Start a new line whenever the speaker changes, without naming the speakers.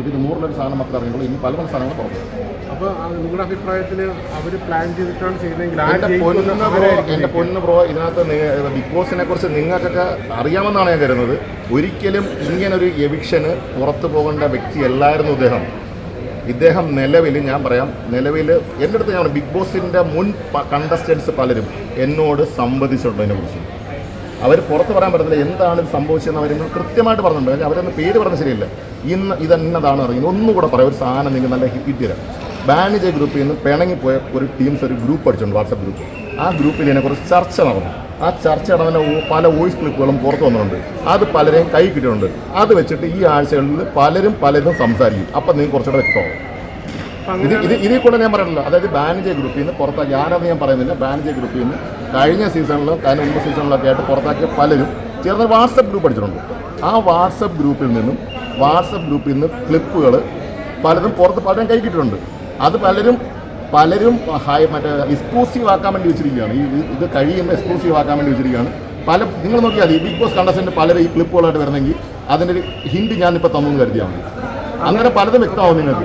ഇത് നൂറിലൊരു സാധനം മാത്രമേ അറിയുള്ളൂ. ഇനി പല പല സാധനങ്ങൾ പുറത്തു
അപ്പോൾ നിങ്ങളുടെ അഭിപ്രായത്തിൽ അവർ പ്ലാൻ ചെയ്തിട്ടാണ് ചെയ്തതെങ്കിൽ
എന്റെ പൊന്ന് ബ്രോ എന്റെ പൊന്ന് ബ്രോ ഇതിനകത്ത് ബിഗ് ബോസിനെ കുറിച്ച് നിങ്ങൾക്കൊക്കെ അറിയാമെന്നാണ് ഞാൻ കരുതുന്നത്. ഒരിക്കലും ഇങ്ങനൊരു എവിക്ഷന് പുറത്തു പോകേണ്ട വ്യക്തിയല്ലായിരുന്നു ഇദ്ദേഹം. ഇദ്ദേഹം നിലവിൽ ഞാൻ പറയാം നിലവിൽ എന്റെ അടുത്ത് ഞാൻ ബിഗ് ബോസിന്റെ മുൻ കണ്ടസ്റ്റൻസ് പലരും എന്നോട് സംവദിച്ചിട്ടുണ്ട് അതിനെക്കുറിച്ച് അവർ പുറത്ത് പറയാൻ പറ്റത്തില്ല എന്താണ് ഇത് സംഭവിച്ചതെന്ന് അവർ കൃത്യമായിട്ട് പറഞ്ഞിട്ടുണ്ട്. അവരൊന്ന് പേര് പറഞ്ഞ ശരിയല്ല. ഇന്ന് ഇതെന്നതാണ് അറിയുന്നത്. ഒന്നുകൂടെ പറയാം. ഒരു സാധനം നിങ്ങൾ നല്ല ഹിറ്റ് തരാം ബാനിജ ഗ്രൂപ്പിൽ നിന്ന് പിണങ്ങിപ്പോയ ഒരു ടീംസ് ഒരു ഗ്രൂപ്പ് അടിച്ചിട്ടുണ്ട് വാട്സപ്പ് ഗ്രൂപ്പ് ആ ഗ്രൂപ്പിൽ ഇതിനെക്കുറിച്ച് ചർച്ച നടന്നു. ആ ചർച്ച നടന്ന പല വോയിസ് ക്ലിപ്പുകളും പുറത്തു വന്നിട്ടുണ്ട്. അത് പലരെയും കൈ കിട്ടിയിട്ടുണ്ട്. അത് വെച്ചിട്ട് ഈ ആഴ്ചകളിൽ പലരും പലരും സംസാരിക്കും. അപ്പം നിങ്ങൾക്ക് കുറച്ചുകൂടെ വ്യക്തമാവും. ഇത് ഇത് ഇതിൽ കൂടെ ഞാൻ പറയണല്ലോ. അതായത് ബാനിജ ഗ്രൂപ്പിൽ നിന്ന് പുറത്താക്കി ഞാനത് ഞാൻ പറയുന്നില്ല. ബാനിജ ഗ്രൂപ്പിൽ നിന്ന് കഴിഞ്ഞ സീസണിൽ അതിന് മുമ്പ് സീസണിലൊക്കെ ആയിട്ട് പുറത്താക്കിയ പലരും ചേർന്ന് വാട്സപ്പ് ഗ്രൂപ്പ് അടിച്ചിട്ടുണ്ട്. ആ വാട്സപ്പ് ഗ്രൂപ്പിൽ നിന്നും വാട്സപ്പ് ഗ്രൂപ്പിൽ നിന്ന് ക്ലിപ്പുകൾ പലതും പുറത്ത് പലരും കൈ അത് പലരും പലരും ഹൈ മറ്റേ എക്സ്ക്ലൂസീവ് ആക്കാൻ വേണ്ടി വെച്ചിരിക്കുകയാണ്. ഈ ഇത് കഴിയുമ്പോൾ എക്സ്ക്ലൂസീവ് ആക്കാൻ വേണ്ടി വെച്ചിരിക്കുകയാണ്. പല നിങ്ങൾ നോക്കിയാൽ മതി ബിഗ് ബോസ് കണ്ടസ്റ്റന്റ് പലരും ഈ ക്ലിപ്പുകളായിട്ട് വരണമെങ്കിൽ അതിന്റെ ഒരു ഹിൻഡ് ഞാനിപ്പോൾ തന്നു എന്ന് കരുതിയാൽ മതി. അങ്ങനെ പലതും വ്യക്തമാവും നിങ്ങൾക്ക്.